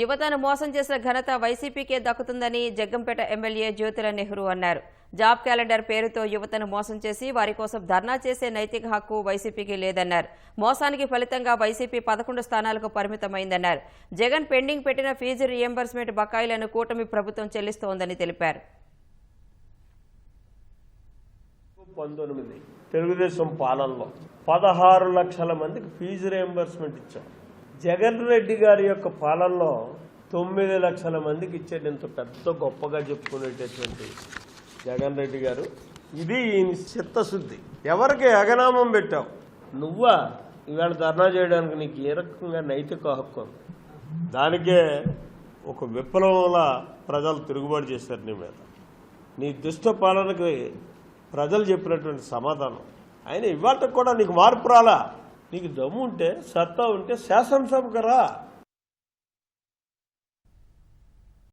యువతను మోసం చేసిన ఘనత వైసీపీకే దక్కుతుందని జగ్గంపేట ఎమ్మెల్యే జ్యోతుల నెహ్రూ అన్నారు. జాబ్ క్యాలెండర్ పేరుతో యువతను మోసం చేసి వారి కోసం ధర్నా చేసే నైతిక హక్కు వైసీపీకి లేదన్నారు. మోసానికి ఫలితంగా వైసీపీ పదకొండు స్థానాలకు పరిమితమైందన్నారు. జగన్ పెండింగ్ పెట్టిన ఫీజు రియంబర్స్మెంట్ బకాయిలను కూటమి ప్రభుత్వం చెల్లిస్తోందని తెలిపారు. తెలుగుదేశం పాలనలో పదహారు లక్షల మందికి ఫీజు రియంబర్స్మెంట్ ఇచ్చాం. జగన్ రెడ్డి గారి యొక్క పాలనలో తొమ్మిది లక్షల మందికి ఇచ్చేది ఇంత పెద్ద గొప్పగా చెప్పుకునేటటువంటి జగన్ రెడ్డి గారు ఇది ఈయన చిత్తశుద్ధి. ఎవరికి అగనామం పెట్టావు? నువ్వా? ఇవాళ ధర్నా చేయడానికి నీకు ఏ రకంగా నైతిక హక్కు దానికే ఒక విప్లవంలా ప్రజలు తిరుగుబాటు చేశారు నీ మీద. నీ దుష్ట పాలనకి ప్రజలు చెప్పినటువంటి సమాధానం. ఆయన ఇవాళ కూడా నీకు మార్పు రాలా? నీకు దమ్ము ఉంటే సత్తా ఉంటే శాసనసభకు రా.